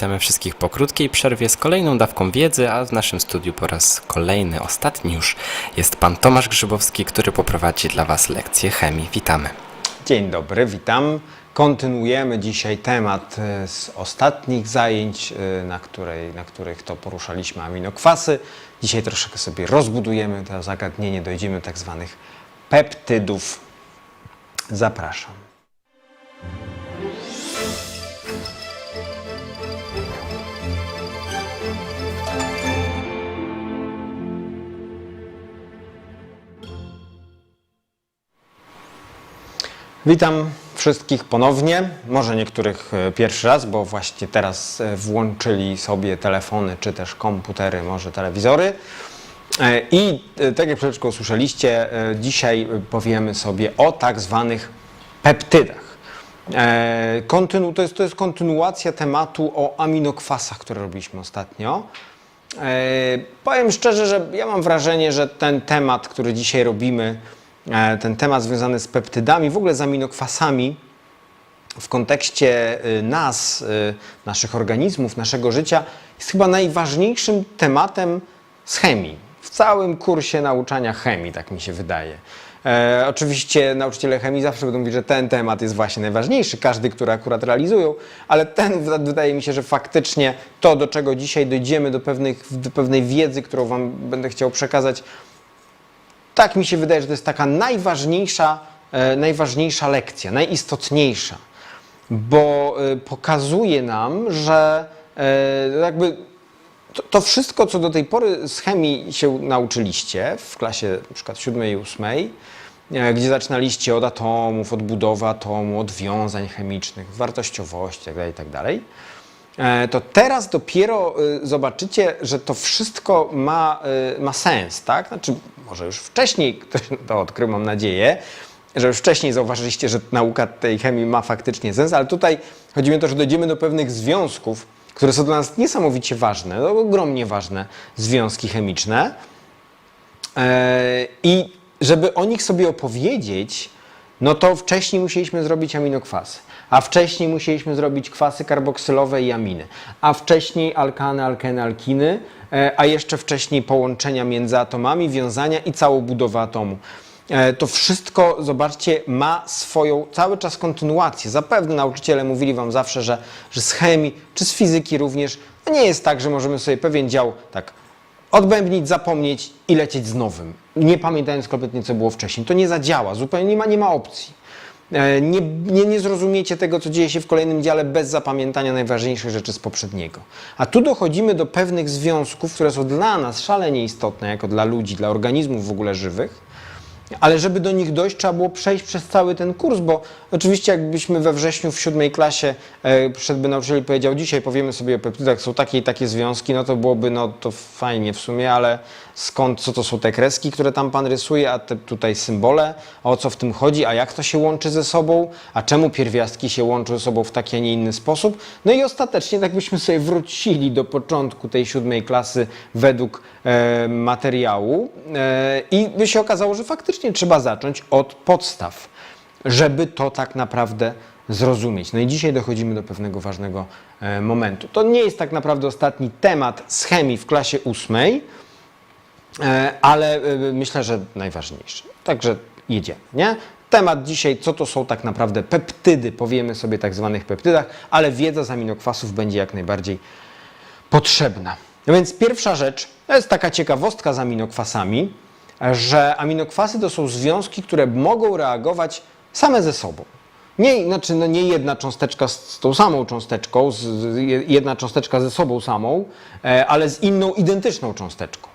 Witamy wszystkich po krótkiej przerwie z kolejną dawką wiedzy, a w naszym studiu po raz kolejny, ostatni już jest pan Tomasz Grzybowski, który poprowadzi dla Was lekcję chemii. Witamy. Dzień dobry, witam. Kontynuujemy dzisiaj temat e, z ostatnich zajęć, e, na, której, na których to poruszaliśmy aminokwasy. Dzisiaj troszkę sobie rozbudujemy to zagadnienie, dojdziemy do tak zwanych peptydów. Zapraszam. Witam wszystkich ponownie, może niektórych e, pierwszy raz, bo właśnie teraz e, włączyli sobie telefony czy też komputery, może telewizory. E, I tak jak przed chwilą usłyszeliście, dzisiaj powiemy sobie o tak zwanych peptydach. Kontynu, to, jest, to jest kontynuacja tematu o aminokwasach, które robiliśmy ostatnio. Powiem szczerze, że ja mam wrażenie, że ten temat, który dzisiaj robimy, ten temat związany z peptydami, w ogóle z aminokwasami, w kontekście y, nas, y, naszych organizmów, naszego życia, jest chyba najważniejszym tematem z chemii. W całym kursie nauczania chemii, tak mi się wydaje. E, oczywiście nauczyciele chemii zawsze będą mówić, że ten temat jest właśnie najważniejszy, każdy, który akurat realizują, ale ten wydaje mi się, że faktycznie to, do czego dzisiaj dojdziemy, do, pewnych, do pewnej wiedzy, którą Wam będę chciał przekazać, tak mi się wydaje, że to jest taka najważniejsza, e, najważniejsza lekcja, najistotniejsza, bo e, pokazuje nam, że e, jakby to, wszystko, co do tej pory z chemii się nauczyliście w klasie przykład 7 i 8, e, gdzie zaczynaliście od atomów, od budowy atomu, od wiązań chemicznych, wartościowości itd., itd., E, to teraz dopiero y, zobaczycie, że to wszystko ma, y, ma sens, tak? Znaczy, może już wcześniej ktoś to odkrył, mam nadzieję, że już wcześniej zauważyliście, że nauka tej chemii ma faktycznie sens, ale tutaj chodzi mi o to, że dojdziemy do pewnych związków, które są dla nas niesamowicie ważne, no, ogromnie ważne związki chemiczne. E, I żeby o nich sobie opowiedzieć, no to wcześniej musieliśmy zrobić aminokwasy, a wcześniej musieliśmy zrobić kwasy karboksylowe i aminy, a wcześniej alkany, alkeny, alkiny, e, a jeszcze wcześniej połączenia między atomami, wiązania i całą budowę atomu. E, To wszystko, zobaczcie, ma swoją cały czas kontynuację. Zapewne nauczyciele mówili Wam zawsze, że, że z chemii czy z fizyki również no nie jest tak, że możemy sobie pewien dział tak odbębnić, zapomnieć i lecieć z nowym, nie pamiętając kompletnie, co było wcześniej. To nie zadziała, zupełnie nie ma, nie ma opcji. E, Nie, nie, nie zrozumiecie tego, co dzieje się w kolejnym dziale bez zapamiętania najważniejszych rzeczy z poprzedniego. A tu dochodzimy do pewnych związków, które są dla nas szalenie istotne, jako dla ludzi, dla organizmów w ogóle żywych, ale żeby do nich dojść, trzeba było przejść przez cały ten kurs, bo oczywiście jakbyśmy we wrześniu w siódmej klasie e, nauczyciel powiedział, dzisiaj powiemy sobie o peptydach, są takie i takie związki, no to byłoby, no to fajnie w sumie, ale skąd, co to są te kreski, które tam pan rysuje, a te tutaj symbole, a o co w tym chodzi, a jak to się łączy ze sobą, a czemu pierwiastki się łączą ze sobą w taki, a nie inny sposób. No i ostatecznie tak byśmy sobie wrócili do początku tej siódmej klasy według e, materiału e, i by się okazało, że faktycznie trzeba zacząć od podstaw, żeby to tak naprawdę zrozumieć. No i dzisiaj dochodzimy do pewnego ważnego e, momentu. To nie jest tak naprawdę ostatni temat z chemii w klasie ósmej, ale e, myślę, że najważniejszy. Także jedziemy, nie? Temat dzisiaj, co to są tak naprawdę peptydy, powiemy sobie tak zwanych peptydach, ale wiedza z aminokwasów będzie jak najbardziej potrzebna. No więc pierwsza rzecz, to jest taka ciekawostka z aminokwasami, że aminokwasy to są związki, które mogą reagować same ze sobą. Nie, znaczy, no nie jedna cząsteczka z, tą samą cząsteczką, z, jedna cząsteczka ze sobą samą, e, ale z inną identyczną cząsteczką.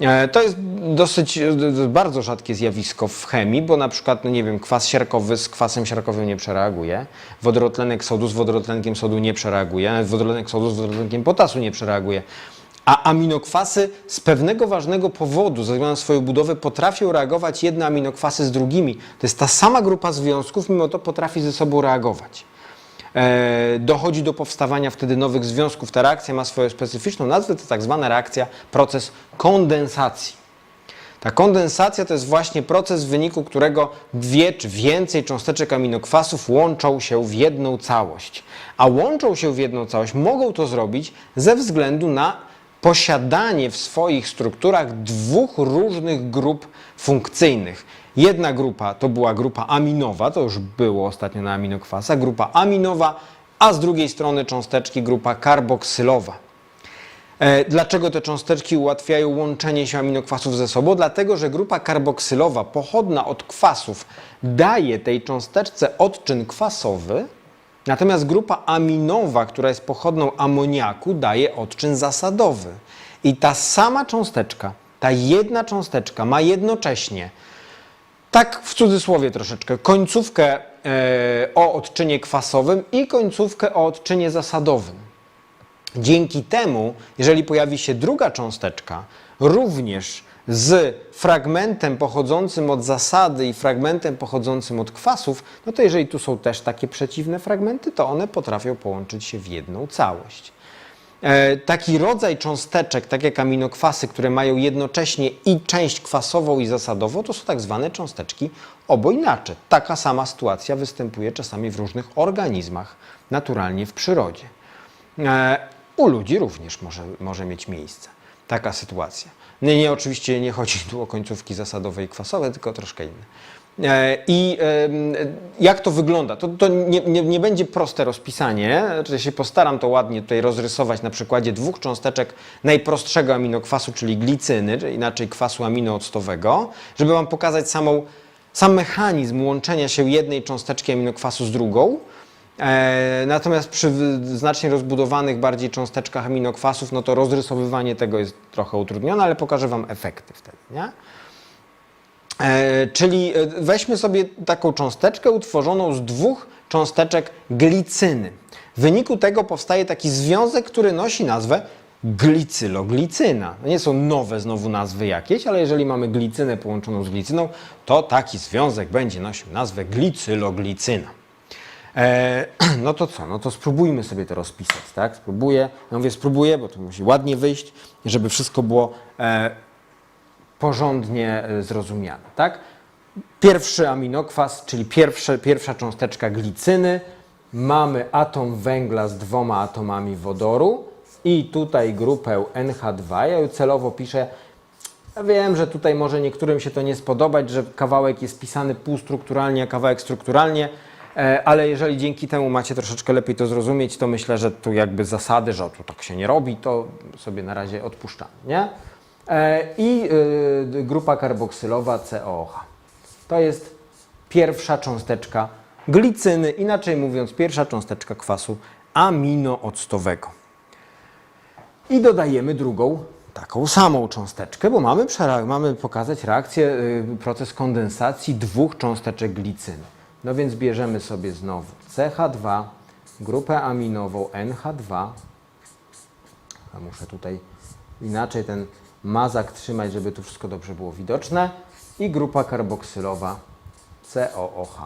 E, To jest dosyć e, bardzo rzadkie zjawisko w chemii, bo na przykład, no nie wiem, kwas siarkowy z kwasem siarkowym nie przereaguje, wodorotlenek sodu z wodorotlenkiem sodu nie przereaguje, wodorotlenek sodu z wodorotlenkiem potasu nie przereaguje. A aminokwasy z pewnego ważnego powodu, ze względu na swoją budowę, potrafią reagować jedne aminokwasy z drugimi. To jest ta sama grupa związków, mimo to potrafi ze sobą reagować. E, dochodzi do powstawania wtedy nowych związków. Ta reakcja ma swoją specyficzną nazwę, to tak zwana reakcja, proces kondensacji. Ta kondensacja to jest właśnie proces, w wyniku którego dwie czy więcej cząsteczek aminokwasów łączą się w jedną całość. A łączą się w jedną całość mogą to zrobić ze względu na posiadanie w swoich strukturach dwóch różnych grup funkcyjnych. Jedna grupa to była grupa aminowa, to już było ostatnio na aminokwasach, grupa aminowa, a z drugiej strony cząsteczki grupa karboksylowa. E, Dlaczego te cząsteczki ułatwiają łączenie się aminokwasów ze sobą? Dlatego, że grupa karboksylowa pochodna od kwasów daje tej cząsteczce odczyn kwasowy, natomiast grupa aminowa, która jest pochodną amoniaku, daje odczyn zasadowy. I ta sama cząsteczka, ta jedna cząsteczka ma jednocześnie tak w cudzysłowie troszeczkę, końcówkę e, o odczynie kwasowym i końcówkę o odczynie zasadowym. Dzięki temu, jeżeli pojawi się druga cząsteczka, również z fragmentem pochodzącym od zasady i fragmentem pochodzącym od kwasów, no to jeżeli tu są też takie przeciwne fragmenty, to one potrafią połączyć się w jedną całość. E, Taki rodzaj cząsteczek, tak jak aminokwasy, które mają jednocześnie i część kwasową i zasadową, to są tak zwane cząsteczki obojnacze. Taka sama sytuacja występuje czasami w różnych organizmach, naturalnie w przyrodzie. E, U ludzi również może, może mieć miejsce taka sytuacja. Nie, nie, oczywiście nie chodzi tu o końcówki zasadowe i kwasowe, tylko troszkę inne. E, I jak to wygląda? To, to nie, nie, nie będzie proste rozpisanie, znaczy ja się postaram to ładnie tutaj rozrysować na przykładzie dwóch cząsteczek najprostszego aminokwasu, czyli glicyny, czy inaczej kwasu aminooctowego, żeby Wam pokazać samą, sam mechanizm łączenia się jednej cząsteczki aminokwasu z drugą. E, natomiast przy znacznie rozbudowanych bardziej cząsteczkach aminokwasów, no to rozrysowywanie tego jest trochę utrudnione, ale pokażę Wam efekty wtedy, nie? E, czyli e, weźmy sobie taką cząsteczkę utworzoną z dwóch cząsteczek glicyny. W wyniku tego powstaje taki związek, który nosi nazwę glicyloglicyna. No nie są nowe znowu nazwy jakieś, ale jeżeli mamy glicinę połączoną z glicyną, to taki związek będzie nosił nazwę glicyloglicyna. E, no to co? No to spróbujmy sobie to rozpisać, tak? Spróbuję. Ja mówię spróbuję, bo to musi ładnie wyjść, żeby wszystko było e, porządnie e, zrozumiane, tak? Pierwszy aminokwas, czyli pierwsze, pierwsza cząsteczka glicyny. Mamy atom węgla z dwoma atomami wodoru i tutaj grupę NH2. Ja ją celowo piszę. Ja wiem, że tutaj może niektórym się to nie spodobać, że kawałek jest pisany półstrukturalnie, a kawałek strukturalnie, e, ale jeżeli dzięki temu macie troszeczkę lepiej to zrozumieć, to myślę, że tu jakby zasady, że tu tak się nie robi, to sobie na razie odpuszczamy, nie? E, I y, grupa karboksylowa COOH. To jest pierwsza cząsteczka glicyny, inaczej mówiąc, pierwsza cząsteczka kwasu aminooctowego. I dodajemy drugą, taką samą cząsteczkę, bo mamy, mamy pokazać reakcję, y, proces kondensacji dwóch cząsteczek glicyny. No więc bierzemy sobie znowu CH2, grupę aminową NH2. A muszę tutaj inaczej ten mazak trzymać, żeby tu wszystko dobrze było widoczne. I grupa karboksylowa COOH.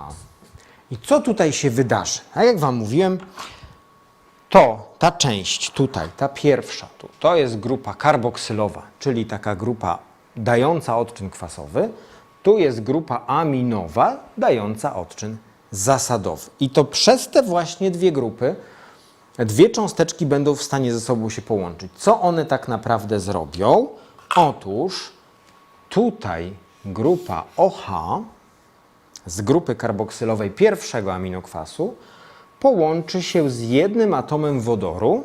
I co tutaj się wydarzy? A jak Wam mówiłem, to ta część tutaj, ta pierwsza tu, to jest grupa karboksylowa, czyli taka grupa dająca odczyn kwasowy. Tu jest grupa aminowa dająca odczyn zasadowy. I to przez te właśnie dwie grupy dwie cząsteczki będą w stanie ze sobą się połączyć. Co one tak naprawdę zrobią? Otóż tutaj grupa OH z grupy karboksylowej pierwszego aminokwasu połączy się z jednym atomem wodoru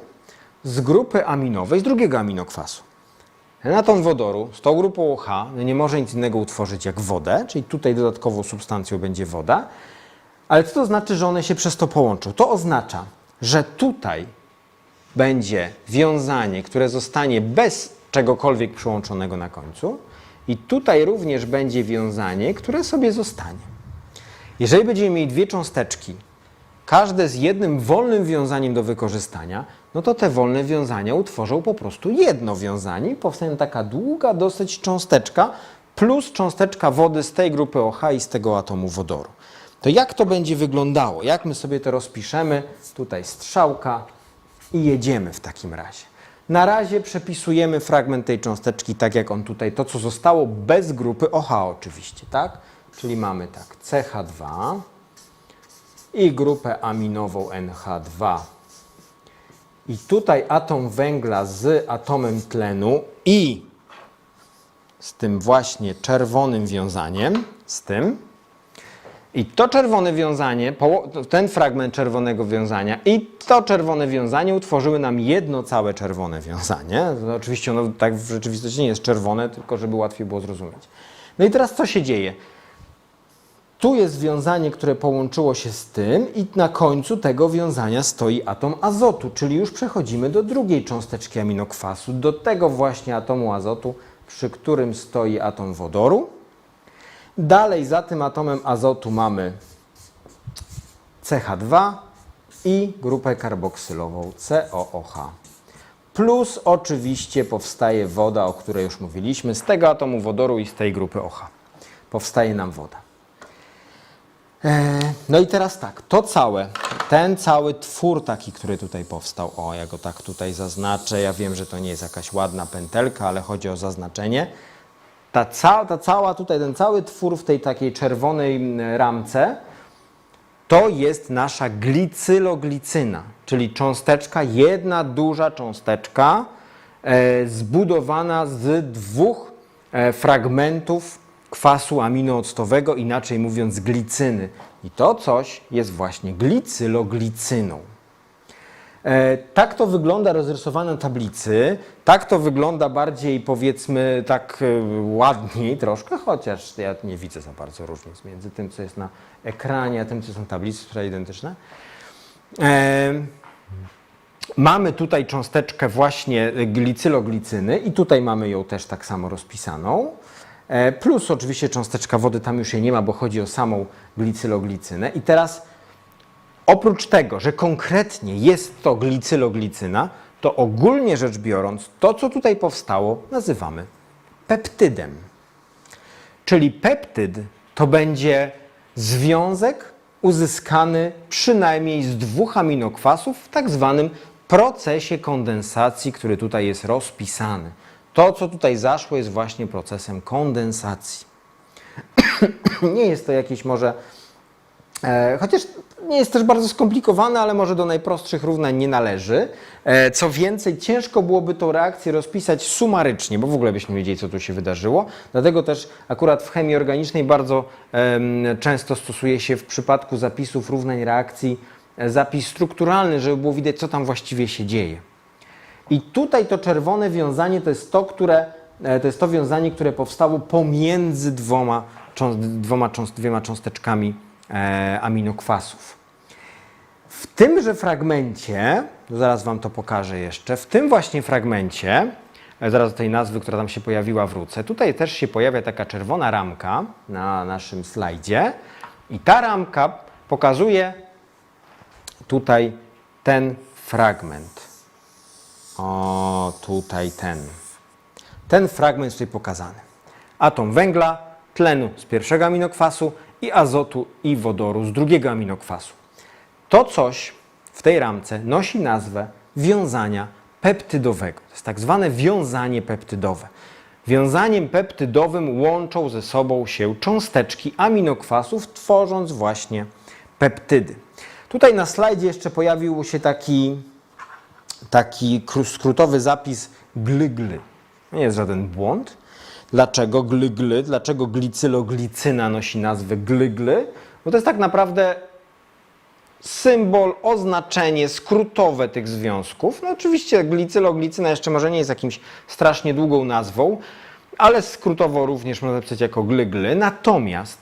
z grupy aminowej z drugiego aminokwasu. Atom wodoru z tą grupą OH nie może nic innego utworzyć jak wodę, czyli tutaj dodatkową substancją będzie woda. Ale co to znaczy, że one się przez to połączą? To oznacza, że tutaj będzie wiązanie, które zostanie bez czegokolwiek przyłączonego na końcu, i tutaj również będzie wiązanie, które sobie zostanie. Jeżeli będziemy mieli dwie cząsteczki, każde z jednym wolnym wiązaniem do wykorzystania, no to te wolne wiązania utworzą po prostu jedno wiązanie i powstanie taka długa dosyć cząsteczka plus cząsteczka wody z tej grupy OH i z tego atomu wodoru. To jak to będzie wyglądało? Jak my sobie to rozpiszemy? Tutaj strzałka i jedziemy w takim razie. Na razie przepisujemy fragment tej cząsteczki tak jak on tutaj, to co zostało bez grupy OH oczywiście, tak? Czyli mamy tak CH2 i grupę aminową NH2. I tutaj atom węgla z atomem tlenu i z tym właśnie czerwonym wiązaniem, z tym. I to czerwone wiązanie, ten fragment czerwonego wiązania i to czerwone wiązanie utworzyły nam jedno całe czerwone wiązanie. No, oczywiście ono tak w rzeczywistości nie jest czerwone, tylko żeby łatwiej było zrozumieć. No i teraz co się dzieje? Tu jest wiązanie, które połączyło się z tym i na końcu tego wiązania stoi atom azotu, czyli już przechodzimy do drugiej cząsteczki aminokwasu, do tego właśnie atomu azotu, przy którym stoi atom wodoru. Dalej za tym atomem azotu mamy CH2 i grupę karboksylową COOH. Plus oczywiście powstaje woda, o której już mówiliśmy. Z tego atomu wodoru i z tej grupy OH powstaje nam woda. E, No i teraz tak, to całe, ten cały twór taki, który tutaj powstał, o ja go tak tutaj zaznaczę, ja wiem, że to nie jest jakaś ładna pętelka, ale chodzi o zaznaczenie. Ta, ca, ta cała tutaj, ten cały twór w tej takiej czerwonej ramce, to jest nasza glicyloglicyna, czyli cząsteczka, jedna duża cząsteczka e, zbudowana z dwóch e, fragmentów kwasu aminooctowego, inaczej mówiąc glicyny. I to coś jest właśnie glicyloglicyną. E, Tak to wygląda rozrysowane na tablicy. Tak to wygląda bardziej, powiedzmy, tak e, ładniej troszkę, chociaż ja nie widzę za bardzo różnic między tym, co jest na ekranie, a tym, co jest na tablicy, które identyczne. E, Mamy tutaj cząsteczkę właśnie glicyloglicyny i tutaj mamy ją też tak samo rozpisaną. Plus oczywiście cząsteczka wody, tam już jej nie ma, bo chodzi o samą glicyloglicinę. I teraz Oprócz tego, że konkretnie jest to glicyloglicyna, to ogólnie rzecz biorąc, to co tutaj powstało, nazywamy peptydem. Czyli peptyd to będzie związek uzyskany przynajmniej z dwóch aminokwasów w tak zwanym procesie kondensacji, który tutaj jest rozpisany. To, co tutaj zaszło, jest właśnie procesem kondensacji. Nie jest to jakieś może E, Chociaż nie jest też bardzo skomplikowane, ale może do najprostszych równań nie należy. E, Co więcej, ciężko byłoby tą reakcję rozpisać sumarycznie, bo w ogóle byśmy wiedzieli, co tu się wydarzyło. Dlatego też akurat w chemii organicznej bardzo często stosuje się w przypadku zapisów równań reakcji e, zapis strukturalny, żeby było widać, co tam właściwie się dzieje. I tutaj to czerwone wiązanie to jest to, które, e, to jest to wiązanie, które powstało pomiędzy dwoma, dwoma dwiema cząsteczkami aminokwasów. W tymże fragmencie, zaraz Wam to pokażę jeszcze, w tym właśnie fragmencie, e, zaraz do tej nazwy, która tam się pojawiła, wrócę. Tutaj też się pojawia taka czerwona ramka na naszym slajdzie i ta ramka pokazuje tutaj ten fragment. O, tutaj ten. Ten fragment jest tutaj pokazany. Atom węgla, tlenu z pierwszego aminokwasu i azotu i wodoru z drugiego aminokwasu. To coś w tej ramce nosi nazwę wiązania peptydowego. To jest tak zwane wiązanie peptydowe. Wiązaniem peptydowym łączą ze sobą się cząsteczki aminokwasów, tworząc właśnie peptydy. Tutaj na slajdzie jeszcze pojawił się taki taki kró- skrótowy zapis glygly. Nie jest żaden błąd. Dlaczego glygly? Dlaczego glicyloglicyna nosi nazwę glygly? Bo to jest tak naprawdę symbol, oznaczenie skrótowe tych związków. No oczywiście glicyloglicyna jeszcze może nie jest jakimś strasznie długą nazwą, ale skrótowo również można napisać jako glygly. Natomiast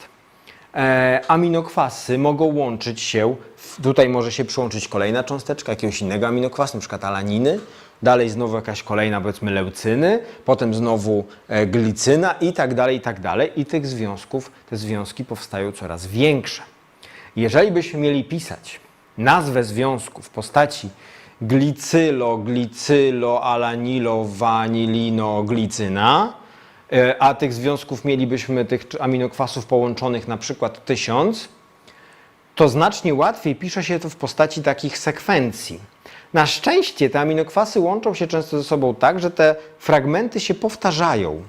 e, aminokwasy mogą łączyć się, tutaj może się przyłączyć kolejna cząsteczka jakiegoś innego aminokwasu, przykład alaniny, dalej znowu jakaś kolejna powiedzmy leucyny, potem znowu e, glicyna i tak dalej, i tak dalej. I tych związków, te związki powstają coraz większe. Jeżeli byśmy mieli pisać nazwę związku w postaci glicylo, glicylo, alanilo, vanilino, glicyna, e, a tych związków mielibyśmy, tych aminokwasów połączonych na przykład tysiąc, to znacznie łatwiej pisze się to w postaci takich sekwencji. Na szczęście te aminokwasy łączą się często ze sobą tak, że te fragmenty się powtarzają.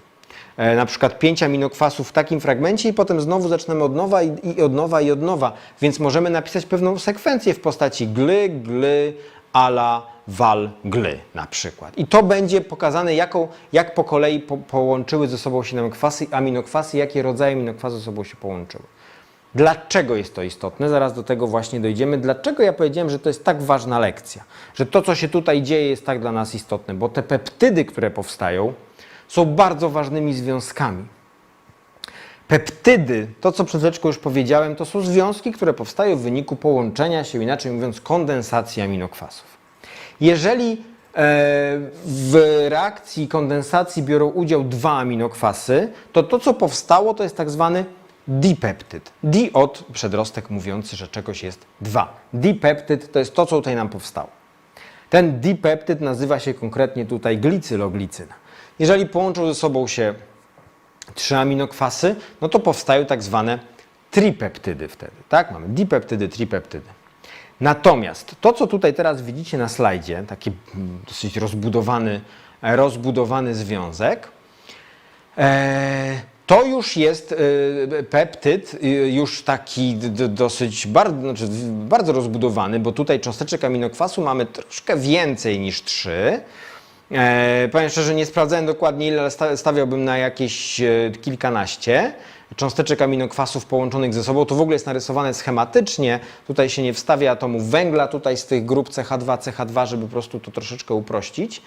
E, na przykład pięć aminokwasów w takim fragmencie i potem znowu zaczynamy od nowa i, od nowa i od nowa. Więc możemy napisać pewną sekwencję w postaci gly, gly, ala, wal, gly na przykład. I to będzie pokazane, jaką, jak po kolei po, połączyły ze sobą się aminokwasy, aminokwasy, jakie rodzaje aminokwasów ze sobą się połączyły. Dlaczego jest to istotne? Zaraz do tego właśnie dojdziemy. Dlaczego ja powiedziałem, że to jest tak ważna lekcja? Że to, co się tutaj dzieje, jest tak dla nas istotne, bo te peptydy, które powstają, są bardzo ważnymi związkami. Peptydy, to co przed chwileczką już powiedziałem, to są związki, które powstają w wyniku połączenia się, inaczej mówiąc, kondensacji aminokwasów. Jeżeli e, w reakcji kondensacji biorą udział dwa aminokwasy, to to, co powstało, to jest tak zwany dipeptyd. Di od przedrostek mówiący, że czegoś jest dwa. Dipeptyd to jest to, co tutaj nam powstało. Ten dipeptyd nazywa się konkretnie tutaj glicyloglicyna. Jeżeli połączą ze sobą się trzy aminokwasy, no to powstają tak zwane tripeptydy wtedy. Tak? Mamy dipeptydy, tripeptydy. Natomiast to, co tutaj teraz widzicie na slajdzie, taki dosyć rozbudowany, rozbudowany związek, e, to już jest e, peptyd, e, już taki dosyć bardzo, znaczy bardzo rozbudowany, bo tutaj cząsteczek aminokwasu mamy troszkę więcej niż trzy. E, powiem szczerze, nie sprawdzałem dokładnie ile, ale sta- stawiałbym na jakieś e, kilkanaście cząsteczek aminokwasów połączonych ze sobą. To w ogóle jest narysowane schematycznie. Tutaj się nie wstawia atomów węgla, tutaj z tych grup CH2, CH2, żeby po prostu to troszeczkę uprościć.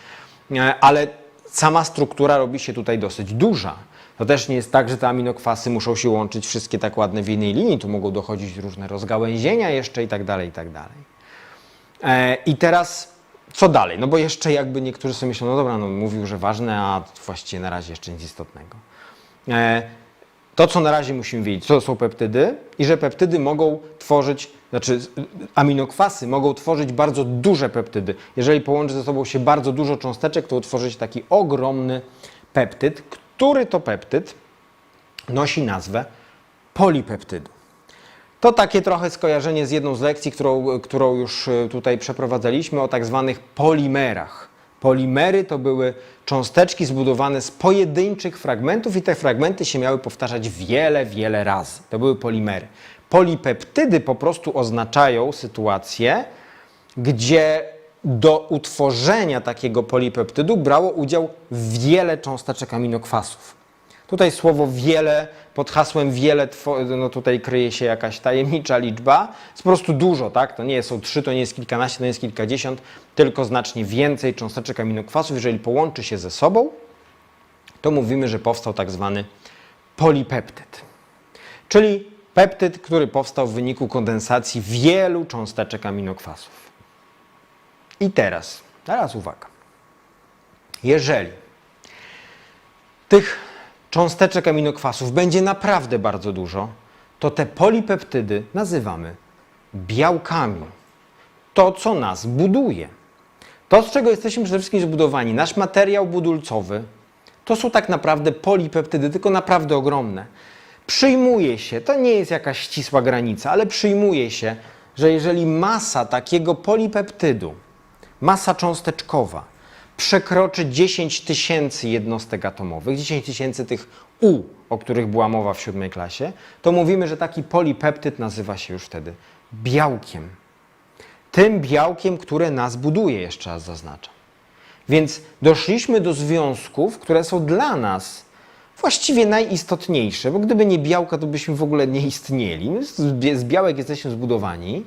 E, ale sama struktura robi się tutaj dosyć duża. To też nie jest tak, że te aminokwasy muszą się łączyć wszystkie tak ładne w jednej linii. Tu mogą dochodzić różne rozgałęzienia jeszcze i tak dalej, i tak dalej. E, I teraz co dalej? No bo jeszcze jakby niektórzy sobie myślą, no dobra, no mówił, że ważne, a właściwie na razie jeszcze nic istotnego. E, to, co na razie musimy wiedzieć, co to są peptydy i że peptydy mogą tworzyć, znaczy aminokwasy mogą tworzyć bardzo duże peptydy. Jeżeli połączy ze sobą się bardzo dużo cząsteczek, to utworzyć taki ogromny peptyd, który to peptyd nosi nazwę polipeptydu. To takie trochę skojarzenie z jedną z lekcji, którą, którą już e, tutaj przeprowadzaliśmy o tak zwanych polimerach. Polimery to były cząsteczki zbudowane z pojedynczych fragmentów i te fragmenty się miały powtarzać wiele, wiele razy. To były polimery. Polipeptydy po prostu oznaczają sytuację, gdzie do utworzenia takiego polipeptydu brało udział wiele cząsteczek aminokwasów. Tutaj słowo wiele, pod hasłem wiele, no tutaj kryje się jakaś tajemnicza liczba. Jest po prostu dużo, tak? To nie są trzy, to nie jest kilkanaście, to nie jest kilkadziesiąt, tylko znacznie więcej cząsteczek aminokwasów. Jeżeli połączy się ze sobą, to mówimy, że powstał tak zwany polipeptyd. Czyli peptyd, który powstał w wyniku kondensacji wielu cząsteczek aminokwasów. I teraz, teraz uwaga. Jeżeli tych cząsteczek aminokwasów będzie naprawdę bardzo dużo, to te polipeptydy nazywamy białkami. To, co nas buduje. To, z czego jesteśmy przede wszystkim zbudowani, nasz materiał budulcowy, to są tak naprawdę polipeptydy, tylko naprawdę ogromne. Przyjmuje się, to nie jest jakaś ścisła granica, ale przyjmuje się, że jeżeli masa takiego polipeptydu, masa cząsteczkowa, przekroczy 10 tysięcy jednostek atomowych, 10 tysięcy tych U, o których była mowa w siódmej klasie, to mówimy, że taki polipeptyd nazywa się już wtedy białkiem. Tym białkiem, które nas buduje, jeszcze raz zaznaczam. Więc doszliśmy do związków, które są dla nas właściwie najistotniejsze, bo gdyby nie białka, to byśmy w ogóle nie istnieli. My z białek jesteśmy zbudowani.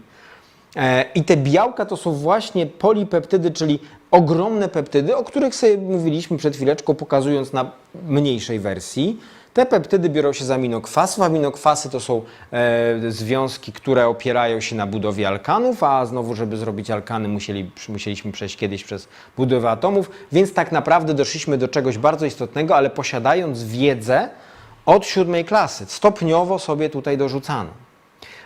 E, I te białka to są właśnie polipeptydy, czyli ogromne peptydy, o których sobie mówiliśmy przed chwileczką, pokazując na mniejszej wersji. Te peptydy biorą się z aminokwasów. Aminokwasy to są e, związki, które opierają się na budowie alkanów, a znowu, żeby zrobić alkany, musieli, musieliśmy przejść kiedyś przez budowę atomów, więc tak naprawdę doszliśmy do czegoś bardzo istotnego, ale posiadając wiedzę od siódmej klasy, stopniowo sobie tutaj dorzucano.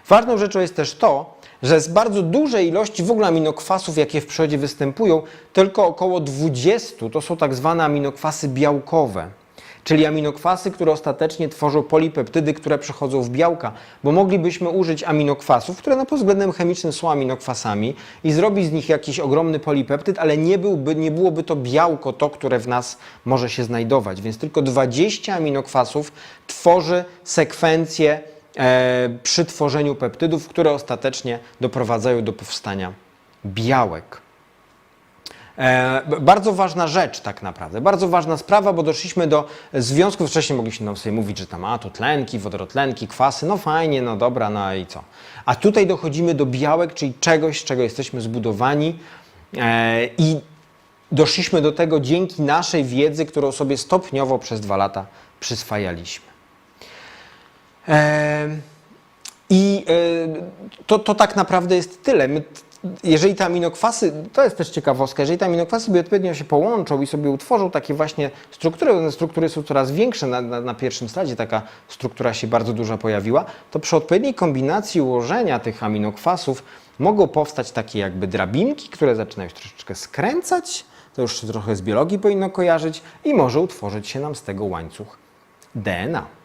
Ważną rzeczą jest też to, że z bardzo dużej ilości w ogóle aminokwasów, jakie w przyrodzie występują, tylko około 20 to są tak zwane aminokwasy białkowe. czyli aminokwasy, które ostatecznie tworzą polipeptydy, które przechodzą w białka, bo moglibyśmy użyć aminokwasów, które no pod względem chemicznym są aminokwasami i zrobić z nich jakiś ogromny polipeptyd, ale nie, byłby, nie byłoby to białko, to, które w nas może się znajdować, więc tylko 20 aminokwasów tworzy sekwencję przy tworzeniu peptydów, które ostatecznie doprowadzają do powstania białek. E, bardzo ważna rzecz tak naprawdę, bardzo ważna sprawa, bo doszliśmy do związków, wcześniej mogliśmy nam sobie mówić, że tam a to tlenki, wodorotlenki, kwasy, no fajnie, no dobra, no i co. A tutaj dochodzimy do białek, czyli czegoś, z czego jesteśmy zbudowani e, i doszliśmy do tego dzięki naszej wiedzy, którą sobie stopniowo przez dwa lata przyswajaliśmy. I e, to, to tak naprawdę jest tyle. My, jeżeli te aminokwasy, to jest też ciekawostka, jeżeli te aminokwasy sobie odpowiednio się połączą i sobie utworzą takie właśnie struktury, one struktury są coraz większe, na, na, na pierwszym slajdzie taka struktura się bardzo duża pojawiła, to przy odpowiedniej kombinacji ułożenia tych aminokwasów mogą powstać takie jakby drabinki, które zaczynają się troszeczkę skręcać, to już trochę z biologii powinno kojarzyć i może utworzyć się nam z tego łańcuch DNA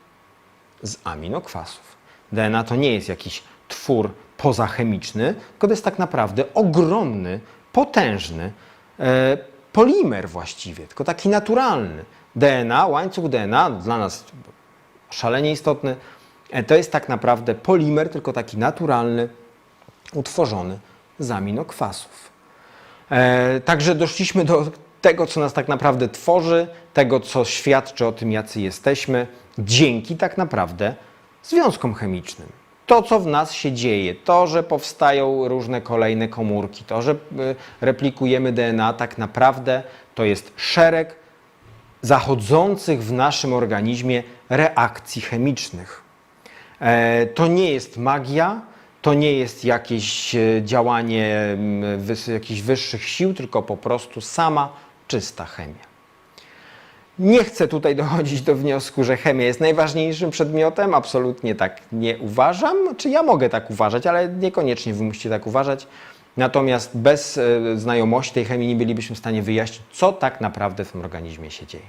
z aminokwasów. DNA to nie jest jakiś twór pozachemiczny, tylko to jest tak naprawdę ogromny, potężny e, polimer właściwie, tylko taki naturalny. DNA, łańcuch DNA, dla nas szalenie istotny, e, to jest tak naprawdę polimer, tylko taki naturalny, utworzony z aminokwasów. E, także doszliśmy do tego, co nas tak naprawdę tworzy, tego, co świadczy o tym, jacy jesteśmy, dzięki tak naprawdę związkom chemicznym. To, co w nas się dzieje, to, że powstają różne kolejne komórki, to, że y, replikujemy DNA, tak naprawdę to jest szereg zachodzących w naszym organizmie reakcji chemicznych. E, To nie jest magia, to nie jest jakieś e, działanie jakichś wyższych sił, tylko po prostu sama czysta chemia. Nie chcę tutaj dochodzić do wniosku, że chemia jest najważniejszym przedmiotem. Absolutnie tak nie uważam. Czy ja mogę tak uważać, ale niekoniecznie wy musicie tak uważać. Natomiast bez e, znajomości tej chemii nie bylibyśmy w stanie wyjaśnić, co tak naprawdę w tym organizmie się dzieje.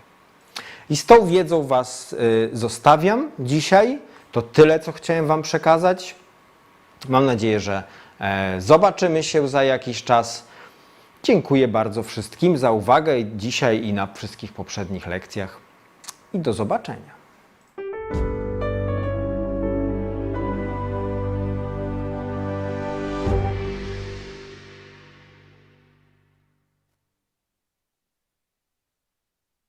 I z tą wiedzą Was y, zostawiam dzisiaj. To tyle, co chciałem Wam przekazać. Mam nadzieję, że e, zobaczymy się za jakiś czas. Dziękuję bardzo wszystkim za uwagę dzisiaj i na wszystkich poprzednich lekcjach i do zobaczenia.